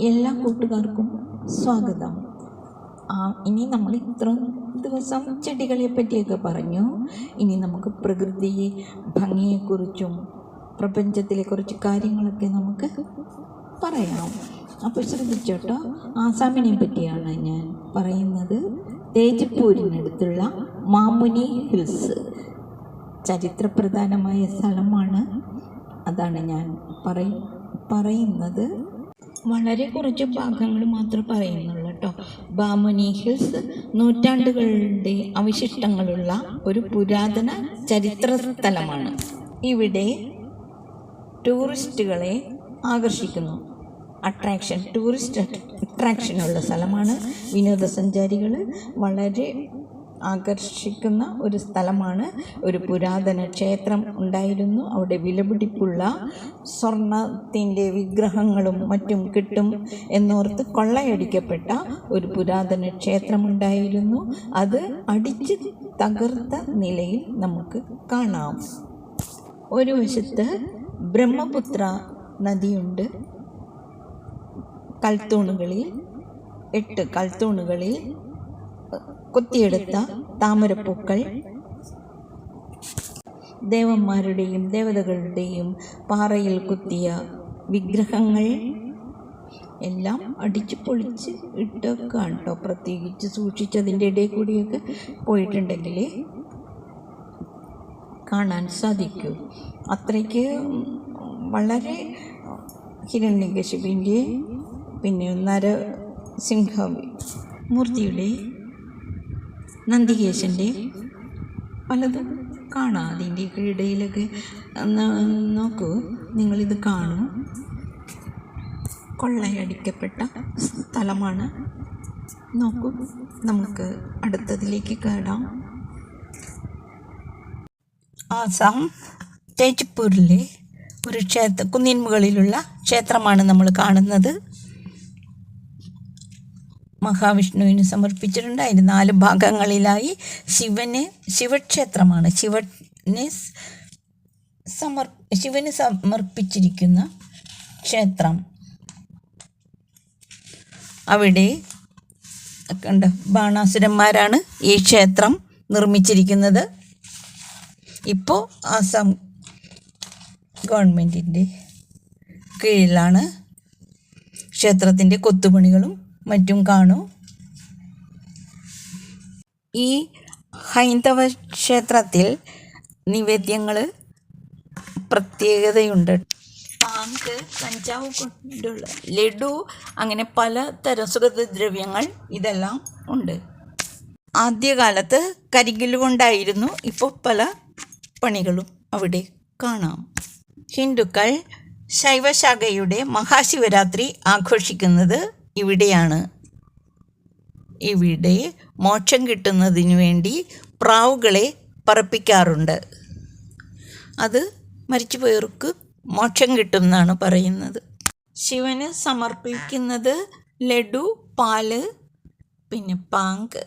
എല്ലാ കൂട്ടുകാർക്കും സ്വാഗതം. ഇനി നമ്മൾ ഇത്ര ദിവസം ചെടികളെ പറ്റിയൊക്കെ പറഞ്ഞു. ഇനി നമുക്ക് പ്രകൃതി ഭംഗിയെക്കുറിച്ചും പ്രപഞ്ചത്തിലെ കുറച്ച് കാര്യങ്ങളൊക്കെ നമുക്ക് പറയാം. അപ്പോൾ ശ്രദ്ധിച്ചോട്ടോ. ആസാമിനെ പറ്റിയാണ് ഞാൻ പറയുന്നത്. തേജപ്പൂരിനടുത്തുള്ള മാമുനി ഹിൽസ്. ചരിത്രപ്രധാനമായ സ്ഥലമാണ്. അതാണ് ഞാൻ പറയും പറയുന്നത്. വളരെ കുറച്ച് ഭാഗങ്ങൾ മാത്രം പറയുന്നുള്ളൂ കേട്ടോ ബാമനി ഹിൽസ് നൂറ്റാണ്ടുകളുടെ അവശിഷ്ടങ്ങളുള്ള ഒരു പുരാതന ചരിത്ര സ്ഥലമാണ് ഇവിടെ ടൂറിസ്റ്റുകളെ ആകർഷിക്കുന്നു. അട്രാക്ഷൻ ടൂറിസ്റ്റ് അട്രാക്ഷനുള്ള സ്ഥലമാണ്. വിനോദസഞ്ചാരികൾ വളരെ ആകർഷിക്കുന്ന ഒരു സ്ഥലമാണ്. ഒരു പുരാതന ക്ഷേത്രം ഉണ്ടായിരുന്നു. അവിടെ വിലപിടിപ്പുള്ള സ്വർണത്തിന്റെ വിഗ്രഹങ്ങളും മറ്റും കിട്ടും എന്നോർത്ത് കൊള്ളയടിക്കപ്പെട്ട ഒരു പുരാതന ക്ഷേത്രമുണ്ടായിരുന്നു അത് അടിച്ച് തകർത്ത നിലയിൽ നമുക്ക് കാണാം. ഒരു വശത്ത് ബ്രഹ്മപുത്ര നദിയുണ്ട്. കൽത്തൂണുകളിൽ എട്ട് കൽത്തൂണുകളിൽ കൊത്തിയെടുത്ത താമരപ്പൂക്കൾ ദേവന്മാരുടെയും ദേവതകളുടെയും പാറയിൽ കുത്തിയ വിഗ്രഹങ്ങൾ എല്ലാം അടിച്ച് പൊളിച്ച് ഇട്ടൊക്കെയാണ് കേട്ടോ പ്രത്യേകിച്ച് സൂക്ഷിച്ചതിന്റെ ഇടയിൽ കൂടിയൊക്കെ പോയിട്ടുണ്ടെങ്കിൽ കാണാൻ സാധിക്കൂ. അത്രയ്ക്ക് വളരെ ഹിരണ്യകശിപിന്റെ പിന്നെ നരസിംഹ മൂർത്തിയുടെ നന്ദികേശന്റെ പലതും കാണാം. അതിന്റെ ഇടയിലൊക്കെ നോക്കൂ നിങ്ങളിത് കാണും. കൊള്ളയടിക്കപ്പെട്ട സ്ഥലമാണ്. നോക്കൂ നമുക്ക് അടുത്തതിലേക്ക് കയറാം ആസാം തേജ്പൂരിലെ ഒരു ക്ഷേത്ര കുന്നിൻ മുകളിലുള്ള ക്ഷേത്രമാണ് നമ്മൾ കാണുന്നത്. മഹാവിഷ്ണുവിന് സമർപ്പിച്ചിട്ടുണ്ട് അതിന് നാല് ഭാഗങ്ങളിലായി ശിവന് ശിവക്ഷേത്രമാണ്. ശിവന് സമർ ശിവന് സമർപ്പിച്ചിരിക്കുന്ന ക്ഷേത്രം. അവിടെ കണ്ട ബാണാസുരന്മാരാണ് ഈ ക്ഷേത്രം നിർമ്മിച്ചിരിക്കുന്നത്. ഇപ്പോൾ ആസാം ഗവൺമെന്റിന്റെ കീഴിലാണ് ക്ഷേത്രത്തിന്റെ കൊത്തുപണികളും മറ്റും കാണൂ. ഈ ഹൈന്ദവ ക്ഷേത്രത്തിൽ നിവേദ്യങ്ങൾ പ്രത്യേകതയുണ്ട്. പാങ്ക് കഞ്ചാവ് കൊണ്ടുള്ള ലഡു അങ്ങനെ പലതരം സുഗന്ധദ്രവ്യങ്ങൾ ഇതെല്ലാം ഉണ്ട്. ആദ്യകാലത്ത് കരികിൽ കൊണ്ടായിരുന്നു ഇപ്പോൾ പല പണികളും അവിടെ കാണാം. ഹിന്ദുക്കൾ ശൈവശാഖയുടെ മഹാശിവരാത്രി ആഘോഷിക്കുന്നത് ഇവിടെയാണ്. ഇവിടെ മോക്ഷം കിട്ടുന്നതിന് വേണ്ടി പ്രാവുകളെ പറപ്പിക്കാറുണ്ട്. അത് മരിച്ചുപോയവർക്ക് മോക്ഷം കിട്ടും എന്നാണ് പറയുന്നത്. ശിവന് സമർപ്പിക്കുന്നത് ലഡു പാൽ പിന്നെ പാങ്ക്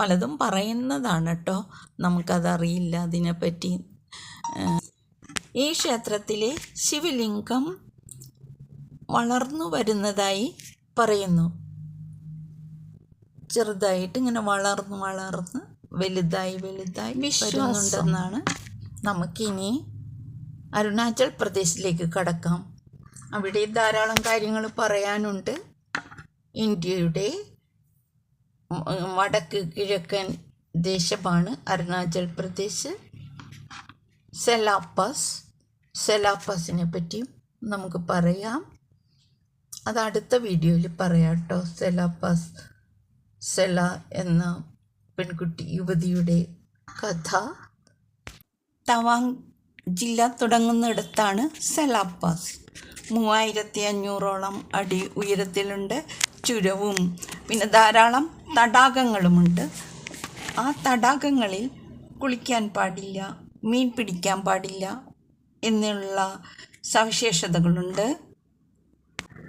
പലതും പറയുന്നതാണ് കേട്ടോ. നമുക്കതറിയില്ല അതിനെപ്പറ്റി. ഈ ക്ഷേത്രത്തിലെ ശിവലിംഗം വളർന്നു വരുന്നതായി പറയുന്നു. ചെറുതായിട്ട് ഇങ്ങനെ വളർന്ന് വളർന്ന് വലുതായി വലുതായി വരുന്നുണ്ടെന്നാണ് നമുക്കിനി അരുണാചൽ പ്രദേശിലേക്ക് കടക്കാം. അവിടെ ധാരാളം കാര്യങ്ങൾ പറയാനുണ്ട്. ഇന്ത്യയുടെ വടക്ക് കിഴക്കൻ ദേശമാണ് അരുണാചൽ പ്രദേശ്. സെലാപ്പസ് സെലാപ്പസിനെ പറ്റിയും നമുക്ക് പറയാം. അത് അടുത്ത വീഡിയോയിൽ പറയാം കേട്ടോ സെല പസ് സെല എന്ന പെൺകുട്ടി യുവതിയുടെ കഥ. തവാങ് ജില്ല തുടങ്ങുന്നിടത്താണ് സെലാപ്പാസ് മൂവായിരത്തി അഞ്ഞൂറോളം അടി ഉയരത്തിലുണ്ട് ചുരവും. പിന്നെ ധാരാളം തടാകങ്ങളുമുണ്ട്. ആ തടാകങ്ങളിൽ കുളിക്കാൻ പാടില്ല മീൻ പിടിക്കാൻ പാടില്ല എന്നുള്ള സവിശേഷതകളുണ്ട്.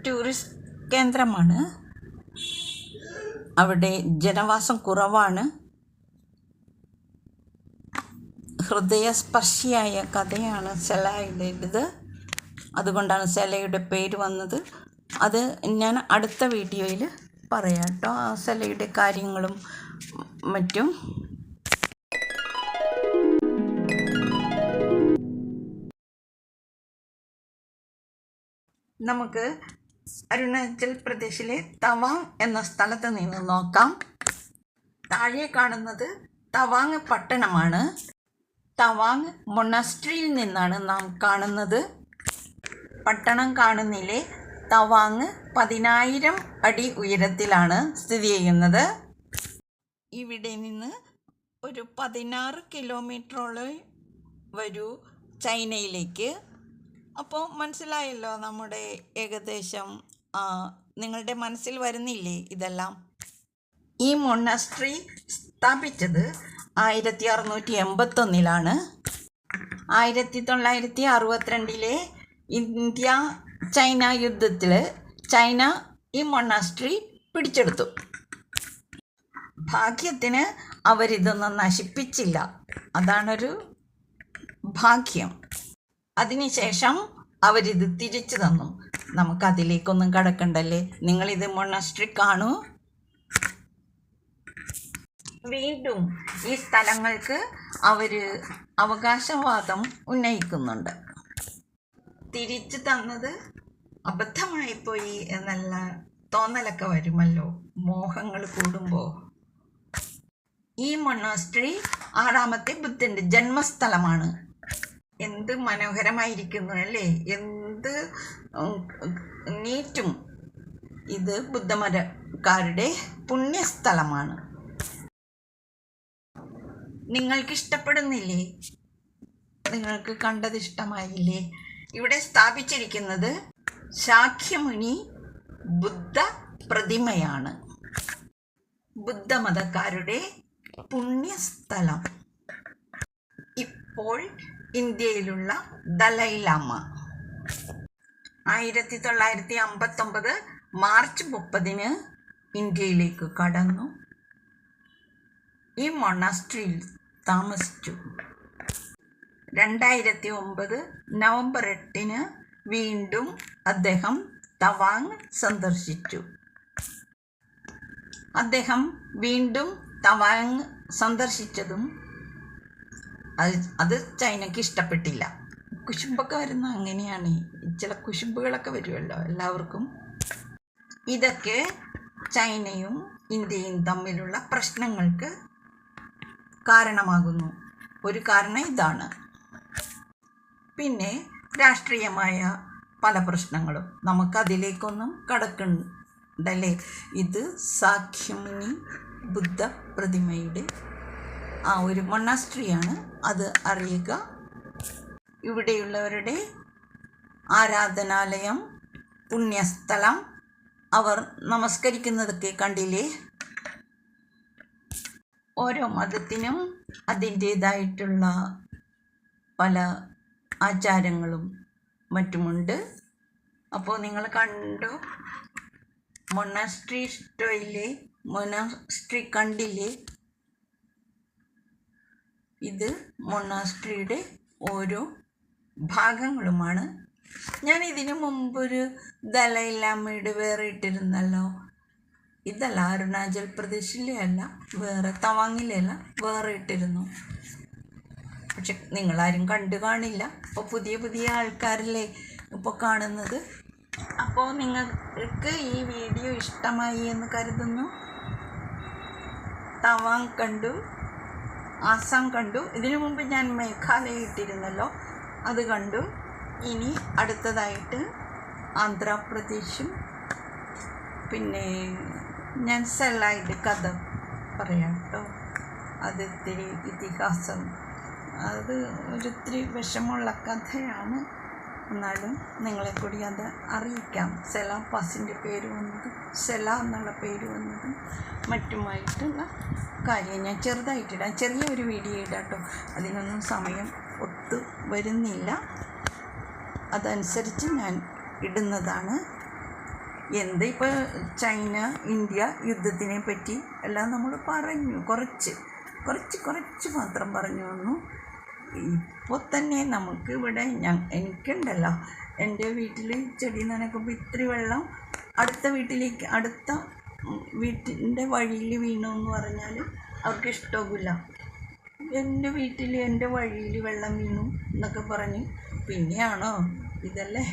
ടൂറിസ്റ്റ് കേന്ദ്രമാണ്. അവിടെ ജനവാസം കുറവാണ്. ഹൃദയസ്പർശിയായ കഥയാണ് സെലയുടേത് അതുകൊണ്ടാണ് സെലയുടെ പേര് വന്നത്. അത് ഞാൻ അടുത്ത വീഡിയോയിൽ പറയാം കേട്ടോ. ആ സെലയുടെ കാര്യങ്ങളും മറ്റും. നമുക്ക് അരുണാചൽ പ്രദേശിലെ തവാങ് എന്ന സ്ഥലത്ത് നിന്ന് നോക്കാം. താഴെ കാണുന്നത് തവാങ് പട്ടണമാണ്. തവാങ് മൊണസ്ട്രിയിൽ നിന്നാണ് നാം കാണുന്നത്. പട്ടണം കാണുന്നില്ലേ? തവാങ് പതിനായിരം അടി ഉയരത്തിലാണ് സ്ഥിതി ചെയ്യുന്നത്. ഇവിടെ നിന്ന് ഒരു പതിനാറ് കിലോമീറ്ററോളം വരൂ ചൈനയിലേക്ക്. അപ്പോൾ മനസ്സിലായല്ലോ നമ്മുടെ ഏകദേശം നിങ്ങളുടെ മനസ്സിൽ വരുന്നില്ലേ ഇതെല്ലാം? ഈ മൊണസ്ട്രി സ്ഥാപിച്ചത് ആയിരത്തി അറുന്നൂറ്റി എൺപത്തൊന്നിലാണ് ആയിരത്തി തൊള്ളായിരത്തി അറുപത്തിരണ്ടിലെ ഇന്ത്യ ചൈന യുദ്ധത്തിൽ ചൈന ഈ മൊണാസ്ട്രി പിടിച്ചെടുത്തു. ഭാഗ്യത്തിന് അവരിതൊന്നും നശിപ്പിച്ചില്ല. അതാണൊരു ഭാഗ്യം. അതിനുശേഷം അവരിത് തിരിച്ചു തന്നു. നമുക്ക് നമുക്കതിലേക്കൊന്നും കടക്കണ്ടല്ലേ? നിങ്ങളിത് മൊണസ്ട്രി കാണൂ വീണ്ടും ഈ സ്ഥലങ്ങൾക്ക് അവർ അവകാശവാദം ഉന്നയിക്കുന്നുണ്ട്. തിരിച്ചു തന്നത് അബദ്ധമായിപ്പോയി എന്നല്ല തോന്നലൊക്കെ വരുമല്ലോ? മോഹങ്ങൾ കൂടുമ്പോ. ഈ മൊണാസ്ട്രി ആറാമത്തെ ബുദ്ധന്റെ ജന്മസ്ഥലമാണ്. എന്ത് മനോഹരമായിരിക്കുന്നു അല്ലേ? എന്ത് നീറ്റും. ഇത് ബുദ്ധമരക്കാരുടെ പുണ്യസ്ഥലമാണ്. നിങ്ങൾക്ക് ഇഷ്ടപ്പെടുന്നില്ലേ നിങ്ങൾക്ക് കണ്ടത് ഇഷ്ടമായില്ലേ ഇവിടെ സ്ഥാപിച്ചിരിക്കുന്നത് ശാഖ്യമുനി ബുദ്ധ പ്രതിമയാണ്. ബുദ്ധമതക്കാരുടെ പുണ്യസ്ഥലം. ഇപ്പോൾ ഇന്ത്യയിലുള്ള ദലൈലാമ ആയിരത്തി തൊള്ളായിരത്തി അമ്പത്തൊമ്പത് മാർച്ച് മുപ്പതിന് ഇന്ത്യയിലേക്ക് കടന്നു. ഈ മൊണാസ്ട്രിയിൽ താമസിച്ചു. രണ്ടായിരത്തി ഒമ്പത് നവംബർ എട്ടിന് വീണ്ടും അദ്ദേഹം തവാങ് സന്ദർശിച്ചു. അദ്ദേഹം വീണ്ടും തവാങ് സന്ദർശിച്ചതും അത് അത് ചൈനയ്ക്ക് ഇഷ്ടപ്പെട്ടില്ല. കുശുമ്പൊക്കെ വരുന്ന അങ്ങനെയാണ്. ചില കുശുമ്പുകളൊക്കെ വരുമല്ലോ എല്ലാവർക്കും. ഇതൊക്കെ ചൈനയും ഇന്ത്യയും തമ്മിലുള്ള പ്രശ്നങ്ങൾക്ക് കാരണമാകുന്നു. ഒരു കാരണം ഇതാണ്. പിന്നെ രാഷ്ട്രീയമായ പല പ്രശ്നങ്ങളും. നമുക്കതിലേക്കൊന്നും കടക്കണ്ടല്ലേ? ഇത് സാഖ്യമുനി ബുദ്ധ പ്രതിമയുടെ ആ ഒരു മൊണാസ്ട്രിയാണ് അത് അറിയുക. ഇവിടെയുള്ളവരുടെ ആരാധനാലയം പുണ്യസ്ഥലം അവർ നമസ്കരിക്കുന്നതൊക്കെ കണ്ടില്ലേ? ഓരോ മതത്തിനും അതിന്റേതായിട്ടുള്ള പല ആചാരങ്ങളും മറ്റുമുണ്ട്. അപ്പോൾ നിങ്ങൾ കണ്ടു? മൊണാസ്ട്രി ഇഷ്ടമില്ലേ മൊണാസ്ട്രി കണ്ടില്ലേ? ഇത് മൊണാസ്ട്രിയുടെ ഓരോ ഭാഗങ്ങളുമാണ്. ഞാൻ ഇതിനു മുമ്പൊരു ദലൈലാമയുടെ വേറെ ഇട്ടിരുന്നല്ലോ. ഇതല്ല അരുണാചൽ പ്രദേശിലെ അല്ല വേറെ തവാങ്ങിലല്ല വേറെ ഇട്ടിരുന്നു. പക്ഷെ നിങ്ങളാരും കണ്ടു കാണില്ല. അപ്പോൾ പുതിയ പുതിയ ആൾക്കാരല്ലേ ഇപ്പോൾ കാണുന്നത്. അപ്പോൾ നിങ്ങൾക്ക് ഈ വീഡിയോ ഇഷ്ടമായി എന്ന് കരുതുന്നു. തവാങ് കണ്ടു. ആസാം കണ്ടു. ഇതിനു മുമ്പ് ഞാൻ മേഘാലയ ഇട്ടിരുന്നല്ലോ അത് കണ്ടു. ഇനി അടുത്തതായിട്ട് ആന്ധ്രാപ്രദേശും. പിന്നെ ഞാൻ സെല്ലായിട്ട് കഥ പറയാം കേട്ടോ. അത് ഇത്തിരി ഇതിഹാസം. അത് ഒരിത്തിരി വിഷമുള്ള കഥയാണ്. എന്നാലും നിങ്ങളെ കൂടി അത് അറിയിക്കാം. സെല പാസിന്റെ പേര് വന്നതും സെല എന്നുള്ള പേര് വന്നതും മറ്റുമായിട്ടുള്ള കാര്യം ഞാൻ ചെറുതായിട്ടിടാം ചെറിയ ഒരു വീഡിയോ ഇടാം കേട്ടോ. അതിനൊന്നും സമയം ഒത്തു വരുന്നില്ല. അതനുസരിച്ച് ഞാൻ ഇടുന്നതാണ്. എന്ത് ഇപ്പോൾ ചൈന ഇന്ത്യ യുദ്ധത്തിനെ പറ്റി എല്ലാം നമ്മൾ പറഞ്ഞു. കുറച്ച് കുറച്ച് കുറച്ച് മാത്രം പറഞ്ഞു വന്നു. ഇപ്പോൾ തന്നെ നമുക്ക് ഇവിടെ ഞാൻ എനിക്കുണ്ടല്ലോ. എന്റെ വീട്ടിൽ ചെടി നനക്കുമ്പോൾ ഇത്തിരി വെള്ളം അടുത്ത വീട്ടിലേക്ക് അടുത്ത വീട്ടിന്റെ വഴിയിൽ വീണു എന്ന് പറഞ്ഞാൽ അവർക്ക് ഇഷ്ടമാകില്ല എന്റെ വീട്ടിൽ എന്റെ വഴിയിൽ വെള്ളം വീണു എന്നൊക്കെ പറഞ്ഞ് പിന്നെയാണോ? ഇതല്ലേ?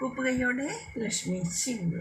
കുപ്പുകൈയോടെ ലക്ഷ്മി ശിവ്